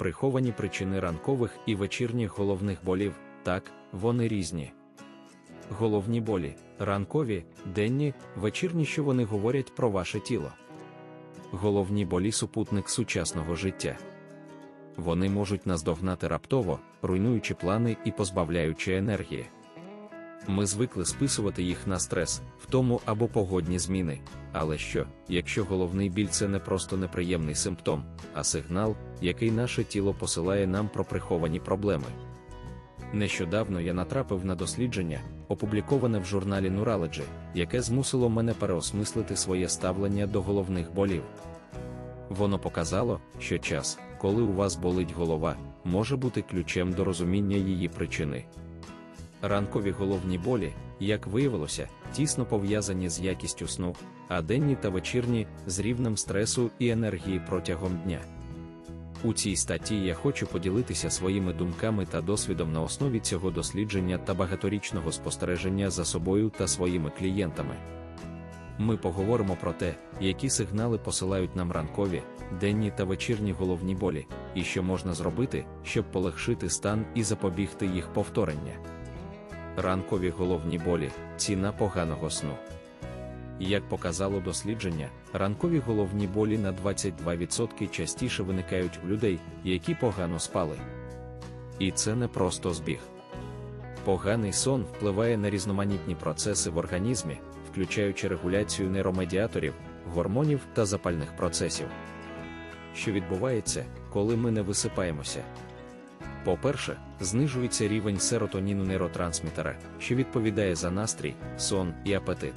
Приховані причини ранкових і вечірніх головних болів, так, вони різні. Головні болі, ранкові, денні, вечірні, що вони говорять про ваше тіло. Головні болі супутник сучасного життя. Вони можуть наздогнати раптово, руйнуючи плани і позбавляючи енергії. Ми звикли списувати їх на стрес, втому або погодні зміни. Але що, якщо головний біль це не просто неприємний симптом, а сигнал, який наше тіло посилає нам про приховані проблеми? Нещодавно я натрапив на дослідження, опубліковане в журналі Neurology, яке змусило мене переосмислити своє ставлення до головних болів. Воно показало, що час, коли у вас болить голова, може бути ключем до розуміння її причини. Ранкові головні болі, як виявилося, тісно пов'язані з якістю сну, а денні та вечірні з рівнем стресу і енергії протягом дня. У цій статті я хочу поділитися своїми думками та досвідом на основі цього дослідження та багаторічного спостереження за собою та своїми клієнтами. Ми поговоримо про те, які сигнали посилають нам ранкові, денні та вечірні головні болі, і що можна зробити, щоб полегшити стан і запобігти їх повторення. Ранкові головні болі ціна поганого сну. Як показало дослідження, ранкові головні болі на 22% частіше виникають у людей, які погано спали. І це не просто збіг. Поганий сон впливає на різноманітні процеси в організмі, включаючи регуляцію нейромедіаторів, гормонів та запальних процесів. Що відбувається, коли ми не висипаємося? По-перше, знижується рівень серотоніну нейротрансмітера, що відповідає за настрій, сон і апетит.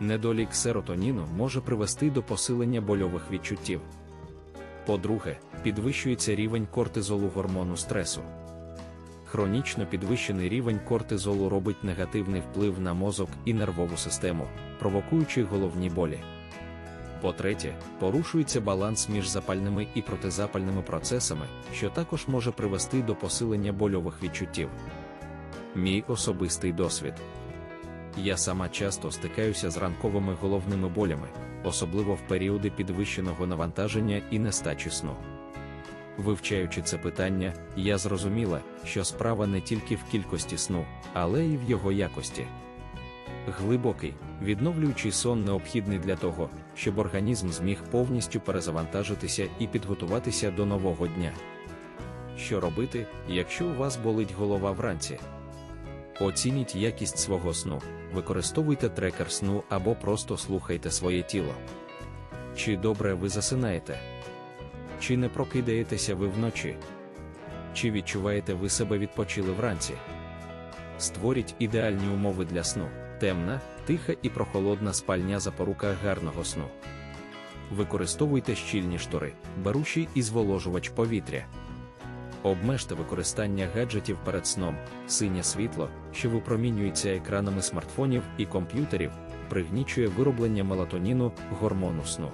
Недолік серотоніну може привести до посилення больових відчуттів. По-друге, підвищується рівень кортизолу гормону стресу. Хронічно підвищений рівень кортизолу робить негативний вплив на мозок і нервову систему, провокуючи головні болі. По-третє, порушується баланс між запальними і протизапальними процесами, що також може привести до посилення больових відчуттів. Мій особистий досвід. Я сама часто стикаюся з ранковими головними болями, особливо в періоди підвищеного навантаження і нестачі сну. Вивчаючи це питання, я зрозуміла, що справа не тільки в кількості сну, але й в його якості. Глибокий, відновлюючий сон необхідний для того, щоб організм зміг повністю перезавантажитися і підготуватися до нового дня. Що робити, якщо у вас болить голова вранці? Оцініть якість свого сну, використовуйте трекер сну або просто слухайте своє тіло. Чи добре ви засинаєте? Чи не прокидаєтеся ви вночі? Чи відчуваєте ви себе відпочили вранці? Створіть ідеальні умови для сну, темна, тиха і прохолодна спальня запорука гарного сну. Використовуйте щільні штори, беручий і зволожувач повітря. Обмежте використання гаджетів перед сном, синє світло, що випромінюється екранами смартфонів і комп'ютерів, пригнічує вироблення мелатоніну, гормону сну.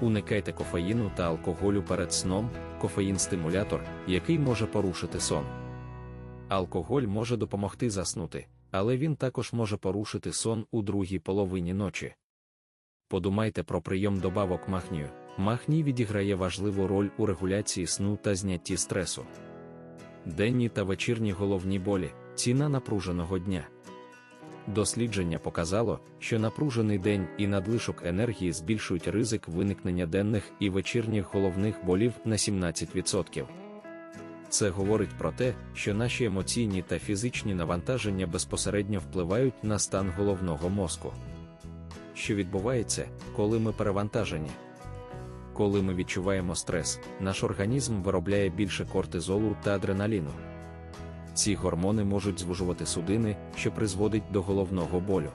Уникайте кофеїну та алкоголю перед сном, кофеїн-стимулятор, який може порушити сон. Алкоголь може допомогти заснути, але він також може порушити сон у другій половині ночі. Подумайте про прийом добавок махнію. Махній відіграє важливу роль у регуляції сну та знятті стресу. Денні та вечірні головні болі ціна напруженого дня. Дослідження показало, що напружений день і надлишок енергії збільшують ризик виникнення денних і вечірніх головних болів на 17%. Це говорить про те, що наші емоційні та фізичні навантаження безпосередньо впливають на стан головного мозку. Що відбувається, коли ми перевантажені? Коли ми відчуваємо стрес, наш організм виробляє більше кортизолу та адреналіну. Ці гормони можуть звужувати судини, що призводить до головного болю.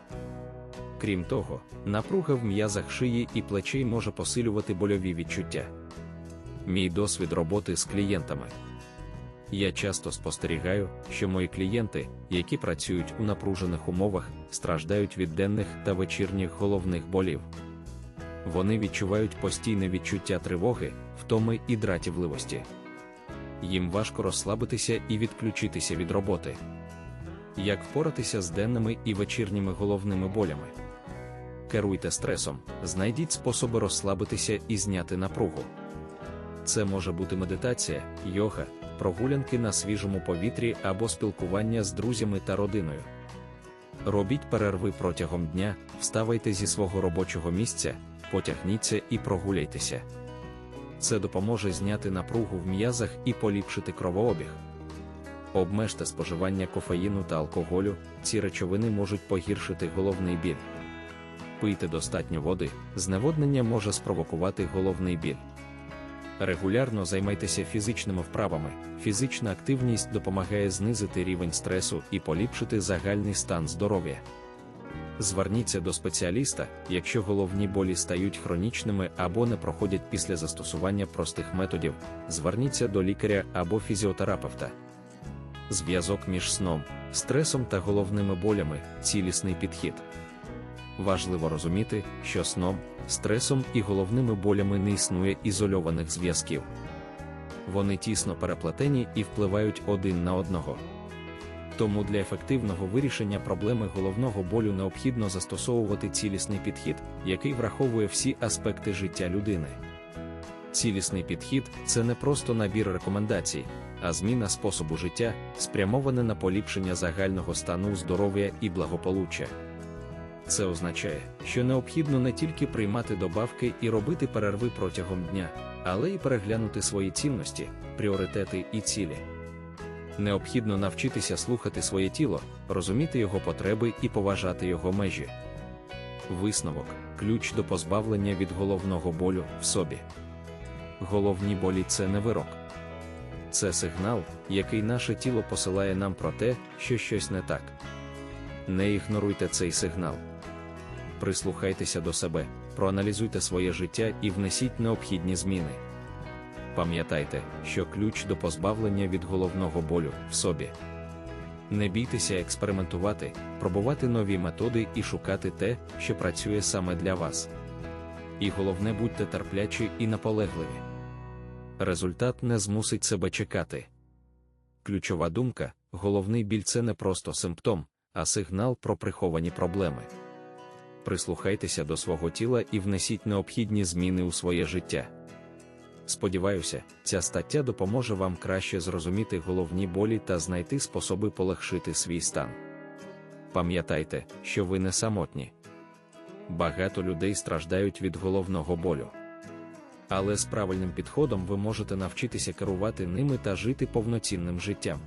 Крім того, напруга в м'язах шиї і плечей може посилювати больові відчуття. Мій досвід роботи з клієнтами. Я часто спостерігаю, що мої клієнти, які працюють у напружених умовах, страждають від денних та вечірніх головних болів. Вони відчувають постійне відчуття тривоги, втоми і дратівливості. Їм важко розслабитися і відключитися від роботи. Як впоратися з денними і вечірніми головними болями? Керуйте стресом, знайдіть способи розслабитися і зняти напругу. Це може бути медитація, йога, прогулянки на свіжому повітрі або спілкування з друзями та родиною. Робіть перерви протягом дня, вставайте зі свого робочого місця, потягніться і прогуляйтеся. Це допоможе зняти напругу в м'язах і поліпшити кровообіг. Обмежте споживання кофеїну та алкоголю, ці речовини можуть погіршити головний біль. Пийте достатньо води, зневоднення може спровокувати головний біль. Регулярно займайтеся фізичними вправами. Фізична активність допомагає знизити рівень стресу і поліпшити загальний стан здоров'я. Зверніться до спеціаліста, якщо головні болі стають хронічними або не проходять після застосування простих методів. Зверніться до лікаря або фізіотерапевта. Зв'язок між сном, стресом та головними болями цілісний підхід. Важливо розуміти, що сном, стресом і головними болями не існує ізольованих зв'язків. Вони тісно переплетені і впливають один на одного. Тому для ефективного вирішення проблеми головного болю необхідно застосовувати цілісний підхід, який враховує всі аспекти життя людини. Цілісний підхід це не просто набір рекомендацій, а зміна способу життя, спрямована на поліпшення загального стану здоров'я і благополуччя. Це означає, що необхідно не тільки приймати добавки і робити перерви протягом дня, але й переглянути свої цінності, пріоритети і цілі. Необхідно навчитися слухати своє тіло, розуміти його потреби і поважати його межі. Висновок ключ до позбавлення від головного болю в собі. Головні болі це не вирок. Це сигнал, який наше тіло посилає нам про те, що щось не так. Не ігноруйте цей сигнал. Прислухайтеся до себе, проаналізуйте своє життя і внесіть необхідні зміни. Пам'ятайте, що ключ до позбавлення від головного болю в собі. Не бійтеся експериментувати, пробувати нові методи і шукати те, що працює саме для вас. І головне, будьте терплячі і наполегливі. Результат не змусить себе чекати. Ключова думка: головний біль це не просто симптом, а сигнал про приховані проблеми. Прислухайтеся до свого тіла і внесіть необхідні зміни у своє життя. Сподіваюся, ця стаття допоможе вам краще зрозуміти головні болі та знайти способи полегшити свій стан. Пам'ятайте, що ви не самотні. Багато людей страждають від головного болю. Але з правильним підходом ви можете навчитися керувати ними та жити повноцінним життям.